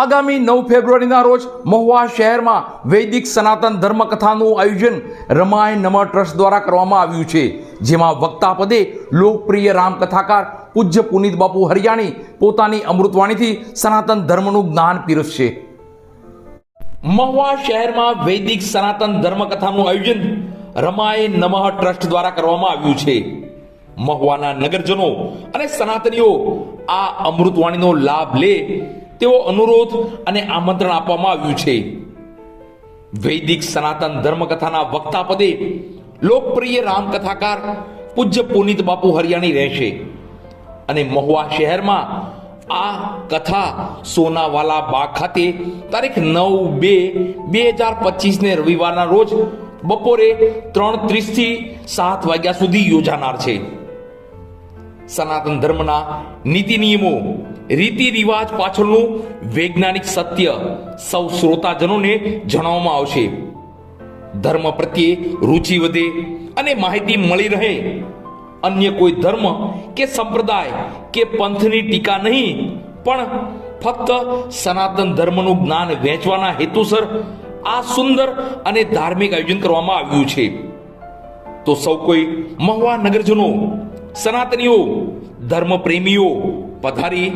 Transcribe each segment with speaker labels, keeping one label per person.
Speaker 1: આગામી નવ ફેબ્રુઆરીના રોજ મહુવા શહેરમાં વૈદિક સનાતન ધર્મકથાનું આયોજન રમાય નમ ટ્રસ્ટ દ્વારા કરવામાં આવ્યું છે, જેમાં વક્તા પદે લોકપ્રિય રામકથાકાર પૂજ્ય પુનિત બાપુ હરિયાણી પોતાની અમૃતવાણીથી સનાતન ધર્મનું જ્ઞાન પીરસશે. મહુવા શહેરમાં વૈદિક સનાતન ધર્મકથાનું આયોજન રમાય નમઃ ટ્રસ્ટ દ્વારા કરવામાં આવ્યું છે. મહુવાના નગરજનો અને સનાતનીઓ આ અમૃતવાણીનો લાભ લે તેવો અનુરોધ અને આમંત્રણ આપવામાં આવ્યું છે. વૈદિક સનાતન ધર્મકથાના વક્તા પદે લોકપ્રિય રામકથાકાર પૂજ્ય પુનિત બાપુ હરિયાણી રહેશે. અને મહુવા શહેરમાં આ કથા સોનાવાલા બાગ ખાતે તારીખ નવ બે બે હજાર પચીસને રવિવારના રોજ બપોરે ત્રણ ત્રીસથી સાત વાગ્યા સુધી યોજાનાર છે. સનાતન ધર્મના નીતિ નિયમો, રીતિ રિવાજ પાછળનું વૈજ્ઞાનિક સત્ય સૌ શ્રોતાજનોને જણાવવામાં આવશે. ધર્મ પ્રત્યે રુચિ વધે અને માહિતી મળી રહે. અન્ય કોઈ ધર્મ કે સંપ્રદાય કે પંથની ટીકા નહીં, પણ ફક્ત સનાતન ધર્મનું જ્ઞાન વહેંચવાના હેતુસર આ સુંદર અને ધાર્મિક આયોજન કરવામાં આવ્યું છે. તો સૌ કોઈ મહુવા નગરજનો, સનાતનીઓ ધર્મ પ્રેમીઓ પધારી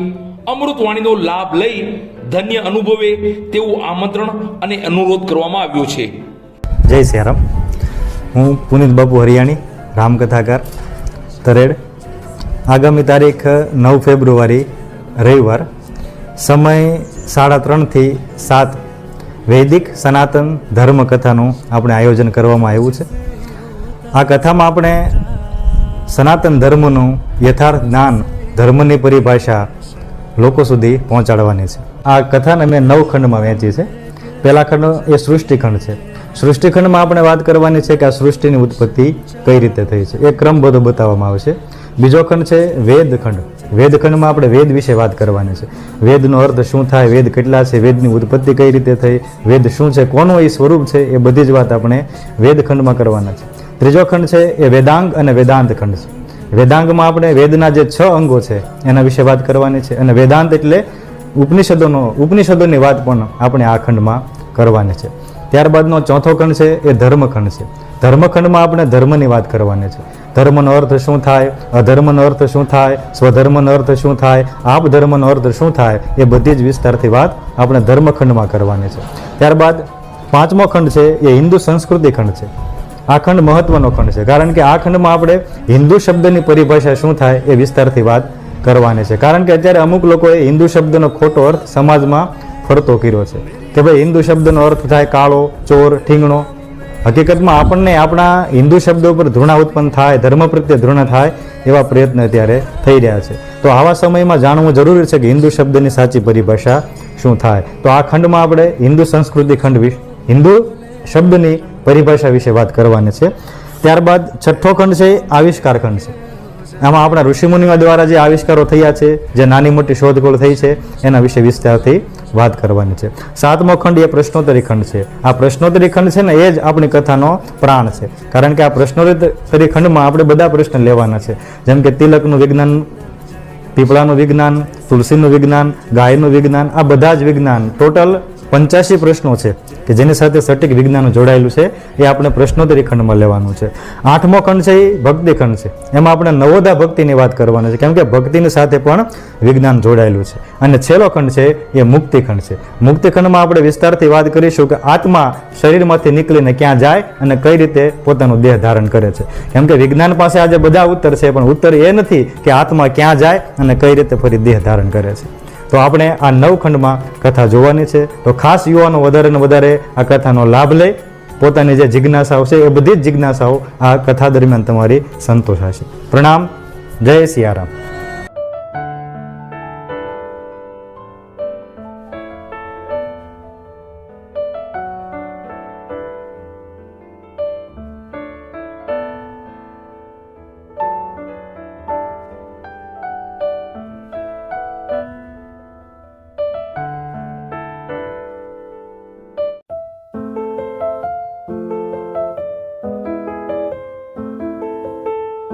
Speaker 1: અમૃતવાણીનો લાભ લઈ ધન્ય અનુભવે તેવું આમંત્રણ અને અનુરોધ કરવામાં આવ્યો છે.
Speaker 2: જય સિયારામ. હું પુનિત બાપુ હરિયાણી, રામકથાકાર, તરેડ. આગામી તારીખ નવ ફેબ્રુઆરી, રવિવાર. સમય સાડા ત્રણથી સાત. વૈદિક સનાતન ધર્મકથાનું આપણે આયોજન કરવામાં આવ્યું છે. આ કથામાં આપણે સનાતન ધર્મનું યથાર્થ જ્ઞાન ધર્મની પરિભાષા લોકો સુધી પહોંચાડવાની છે. આ કથાને મેં નવ ખંડમાં વહેંચી છે. પહેલા ખંડ એ સૃષ્ટિખંડ છે. સૃષ્ટિખંડમાં આપણે વાત કરવાની છે કે આ સૃષ્ટિની ઉત્પત્તિ કઈ રીતે થઈ છે. એ ક્રમ બધો બતાવવામાં આવશે. બીજો ખંડ છે વેદખંડ વેદખંડમાં આપણે વેદ વિશે વાત કરવાની છે. વેદનો અર્થ શું થાય? વેદ કેટલા છે? વેદની ઉત્પત્તિ કઈ રીતે થઈ? વેદ શું છે? કોનું એ સ્વરૂપ છે? એ બધી જ વાત આપણે વેદખંડમાં કરવાના છે. ત્રીજો ખંડ છે એ વેદાંગ અને વેદાંત ખંડ છે. વેદાંગમાં આપણે વેદના જે છ અંગો છે, એના વિશે વાત કરવાની છે અને વેદાંત એટલે ઉપનિષદોનો, ઉપનિષદોની વાત પણ આપણે આ ખંડમાં કરવાની છે. ત્યારબાદનો ચોથો ખંડ છે એ ધર્મખંડ છે. ધર્મખંડમાં આપણે ધર્મની વાત કરવાની છે. ધર્મનો અર્થ શું થાય, અધર્મનો અર્થ શું થાય, સ્વધર્મનો અર્થ શું થાય આપ ધર્મનો અર્થ શું થાય, એ બધી જ વિસ્તારથી વાત આપણે ધર્મખંડમાં કરવાની છે. ત્યારબાદ પાંચમો ખંડ છે એ હિન્દુ સંસ્કૃતિ ખંડ છે. આ ખંડ મહત્વનો ખંડ છે. કારણ કે આ ખંડમાં આપણે હિન્દુ શબ્દની પરિભાષા શું થાય એ વિસ્તારથી વાત કરવાની છે. કારણ કે અત્યારે અમુક લોકોએ હિન્દુ શબ્દનો ખોટો અર્થ સમાજમાં ફરતો કર્યો છે. કે ભાઈ હિન્દુ શબ્દનો અર્થ થાય કાળો, ચોર, ઠીંગણો. હકીકતમાં આપણને આપણા હિન્દુ શબ્દો ઉપર ધૃણા ઉત્પન્ન થાય, ધર્મ પ્રત્યે ધૃણા થાય એવા પ્રયત્ન અત્યારે થઈ રહ્યા છે. તો આવા સમયમાં જાણવું જરૂરી છે કે હિન્દુ શબ્દની સાચી પરિભાષા શું થાય. તો આ ખંડમાં આપણે હિન્દુ સંસ્કૃતિ ખંડ વિશે હિન્દુ શબ્દની પરિભાષા વિશે વાત કરવાની છે. ત્યારબાદ છઠ્ઠો ખંડ છે આવિષ્કાર ખંડ છે. આમાં આપણા ઋષિમુનિઓ દ્વારા જે આવિષ્કારો થયા છે, જે નાની મોટી શોધખોળ થઈ છે, એના વિશે વિસ્તારથી વાત કરવાની છે. સાતમો ખંડ એ પ્રશ્નોત્તરી ખંડ છે. આ પ્રશ્નોત્તરી ખંડ છે ને એ જ આપણી કથાનો પ્રાણ છે. કારણ કે આ પ્રશ્નોત્તરી ખંડમાં આપણે બધા પ્રશ્ન લેવાના છે. જેમ કે તિલકનું વિજ્ઞાન, પીપળાનું વિજ્ઞાન, તુલસીનું વિજ્ઞાન, ગાયનું વિજ્ઞાન, આ બધા જ વિજ્ઞાન ટોટલ પંચ્યાસી પ્રશ્નો છે કે જેની સાથે સટીક વિજ્ઞાન જોડાયેલું છે, એ આપણે પ્રશ્નોત્તરી ખંડમાં લેવાનું છે. આઠમો ખંડ છે એ ભક્તિ ખંડ છે. એમાં આપણે નવોદા ભક્તિની વાત કરવાની છે, કેમ કે ભક્તિની સાથે પણ વિજ્ઞાન જોડાયેલું છે. અને છેલ્લો ખંડ છે એ મુક્તિ ખંડ છે. મુક્તિ ખંડમાં આપણે વિસ્તારથી વાત કરીશું કે આત્મા શરીરમાંથી નીકળીને ક્યાં જાય અને કઈ રીતે પોતાનું દેહ ધારણ કરે છે. કેમ કે વિજ્ઞાન પાસે આજે બધા ઉત્તર છે, પણ ઉત્તર એ નથી કે આત્મા ક્યાં જાય અને કઈ રીતે ફરી દેહ ધારણ કરે છે. તો આપણે આ નવ ખંડમાં કથા જોવાની છે. તો ખાસ યુવાનો વધારે ને વધારે આ કથાનો લાભ લે. પોતાની જે જિજ્ઞાસાઓ છે એ બધી જ જિજ્ઞાસાઓ આ કથા દરમિયાન તમારી સંતોષાશે. પ્રણામ. જય સિયારામ.